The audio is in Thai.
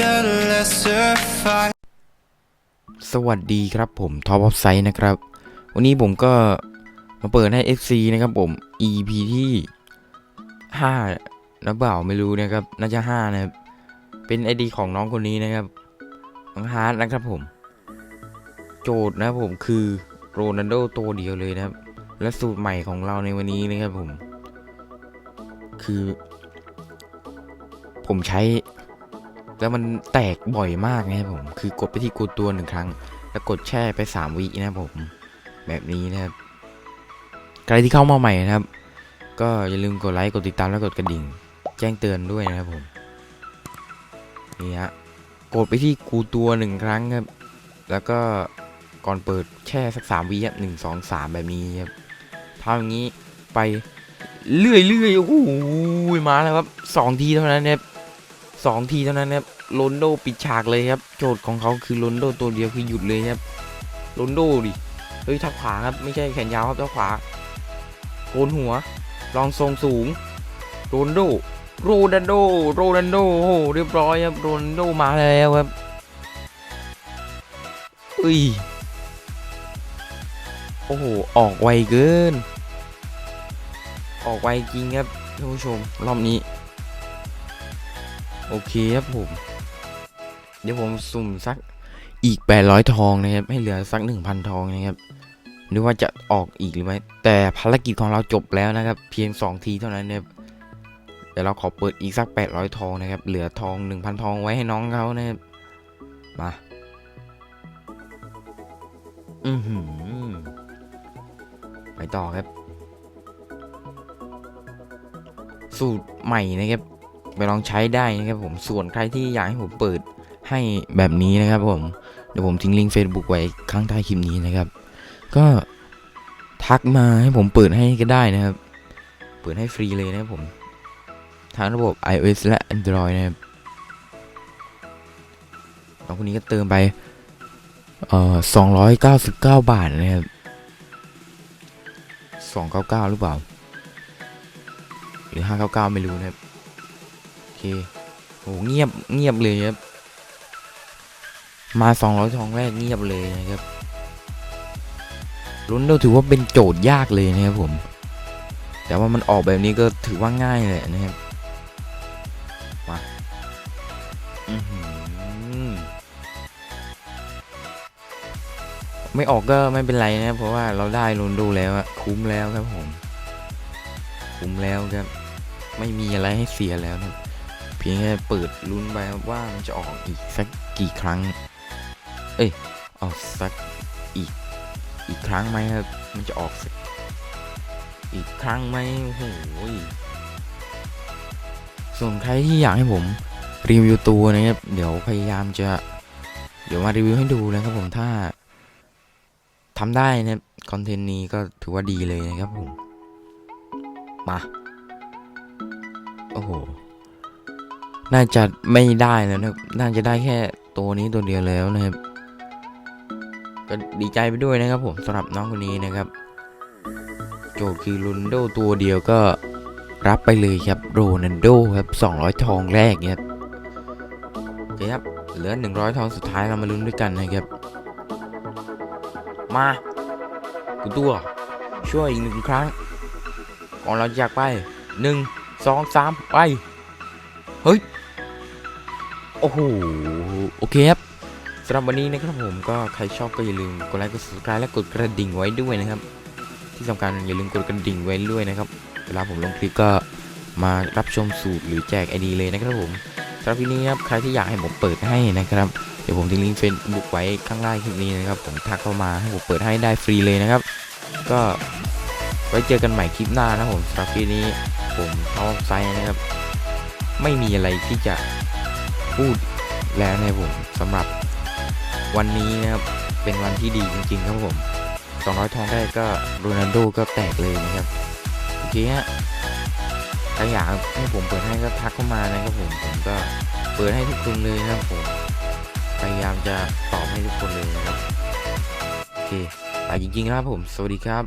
the lesser fight. สวัสดีครับผมท็อปออฟไซด์นะครับ วันนี้ผมก็มาเปิดให้ FC นะครับผม EP ที่5นะเปล่าไม่รู้นะครับ น่าจะ 5 นะครับ เป็น ID ของน้องคนนี้นะครับน้องฮาร์ดนะครับผม โจทย์นะครับผมคือโรนัลโดตัวเดียวเลยนะครับ และสูตรใหม่ของเราในวันนี้นะครับผม คือ ผมใช้ แล้วมันแตกบ่อยมากนะครับผม คือกดไปที่กูตัวหนึ่งครั้ง แล้วกดแช่ไป 3วินะครับผม แบบนี้นะครับ ใครที่เข้ามาใหม่นะครับ ก็อย่าลืมกดไลค์ กดติดตาม แล้วกดกระดิ่ง แจ้งเตือนด้วยนะครับผม นี่ฮะ กดไปที่กูตัวหนึ่งครั้งครับ แล้วก็ก่อนเปิดแช่สักสามวิครับหนึ่งสองสามแบบนี้ครับทำอย่างนี้ไปเรื่อยๆโอ้โหมาแล้วครับสองทีเท่านั้นนะครับ สองทีเท่านั้นครับโรนโดปิดฉากเลยครับ โจทย์ของเขาคือโรนโดตัวเดียวคือหยุดเลยครับโรนโดดิเฮ้ยทักขวาครับไม่ใช่แขนยาวครับทักขวาโกนหัวลองทรงสูงโรนโดโรนัลโดโรนัลโดโอ้โหเรียบร้อยครับโรนัลโดมาแล้วครับอุ้ยโอ้โหออกไวเกิน ออกไวจริงครับท่านผู้ชมรอบนี้ โอเคครับผม เดี๋ยวผมสุ่มสักอีก 800 ทองนะครับ ให้เหลือสัก 1,000 ทองนะครับหรือว่าจะออกอีกหรือไม่ แต่ภารกิจของเราจบแล้วนะครับ เพียง 2 ทีเท่านั้นนะครับเดี๋ยวเราขอเปิดอีกสัก 800 ทองนะครับ เหลือทอง 1,000 ทองไว้ให้น้องเขานะครับ มา อือหือ ไปต่อครับ สูตรใหม่นะครับ ไปลองใช้ได้นะครับผมส่วนใครที่อยากให้ผมเปิดให้แบบนี้นะครับผมเดี๋ยวผมทิ้งลิงก์ Facebook ไว้ข้างใต้คลิปนี้นะครับ ก็ทักมาให้ผมเปิดให้ก็ได้นะครับ เปิดให้ฟรีเลยนะครับผมทั้งระบบ iOS และ Android นะครับน้องคนนี้ก็เติมไปเอ่อ299 บาทนะครับ299 หรือเปล่า หรือ 599 ไม่รู้นะครับ เคโหเงียบเงียบเลยครับ มา200ทองแรกเงียบเลยนะครับลุ้นเราถือว่าเป็นโจทย์ยากเลยนะครับผม แต่ว่ามันออกแบบนี้ก็ถือว่าง่ายเลยนะครับมาไม่ออกก็ไม่เป็นไรนะเพราะว่าเราได้ลุนดูแล้วอะคุ้มแล้วครับผม คุ้มแล้วครับ ไม่มีอะไรให้เสียแล้วนะ เพียงแค่เปิดลุ้นไปว่ามันจะออกอีกสักกี่ครั้ง เอ้ยออกสักอีกอีกครั้งไหมครับ มันจะออกสักอีกครั้งไหมโอ้โหยส่วนใครที่อยากให้ผมรีวิวตัวนะครับ เดี๋ยวพยายามจะ เดี๋ยวมารีวิวให้ดูนะครับผมถ้าทำได้นะครับคอนเทนต์นี้ก็ถือว่าดีเลยนะครับผม มา โอ้โห น่าจะไม่ได้แล้วนะครับ น่าจะได้แค่ตัวนี้ตัวเดียวแล้วนะครับ ก็ดีใจไปด้วยนะครับ ผมสำหรับน้องคนนี้นะครับ โจคือโรนัลโดตัวเดียวก็รับไปเลยครับโรนัลโดครับ 200 ทองแรกครับโอเคครับเหลือ 100 ทองสุดท้ายเรามาลุ้นด้วยกันนะครับ มากูตัวช่วยอีกหนึ่งครั้งก่อนเราจะจากไปหนึ่งสองสามไป เฮ้ย โอ้โหโอเคครับสำหรับวันนี้นะครับผมก็ใครชอบก็อย่าลืมกดไลค์กด subscribe และกดกระดิ่งไว้ด้วยนะครับ ที่สำคัญอย่าลืมกดกระดิ่งไว้ด้วยนะครับเวลาผมลงคลิปก็มารับชมสูตรหรือแจกไอดีเลยนะครับผมสำหรับที่นี้ครับใครที่อยากให้ผมเปิดให้นะครับเดี๋ยวผมทิ้งลิงก์เฟซบุ๊กไว้ข้างล่างคลิปนี้นะครับผมทักเข้ามาให้ผมเปิดให้ได้ฟรีเลยนะครับ ก็ไว้เจอกันใหม่คลิปหน้านะผมสำหรับคลิปนี้ผมท็อปไซน์นะครับ ไม่มีอะไรที่จะ พูดแล้วนะครับผมสำหรับวันนี้นะครับเป็นวันที่ดีจริงๆครับผม 200 ทองได้ก็โรนัลโดก็แตกเลยนะครับโอเคฮะใครอยากให้ผมเปิดให้ก็ทักเข้ามานะครับผมผมก็เปิดให้ทุกคนเลยนะครับผมพยายามจะตอบให้ทุกคนเลยนะครับโอเคไปจริงๆนะครับผม สวัสดีครับ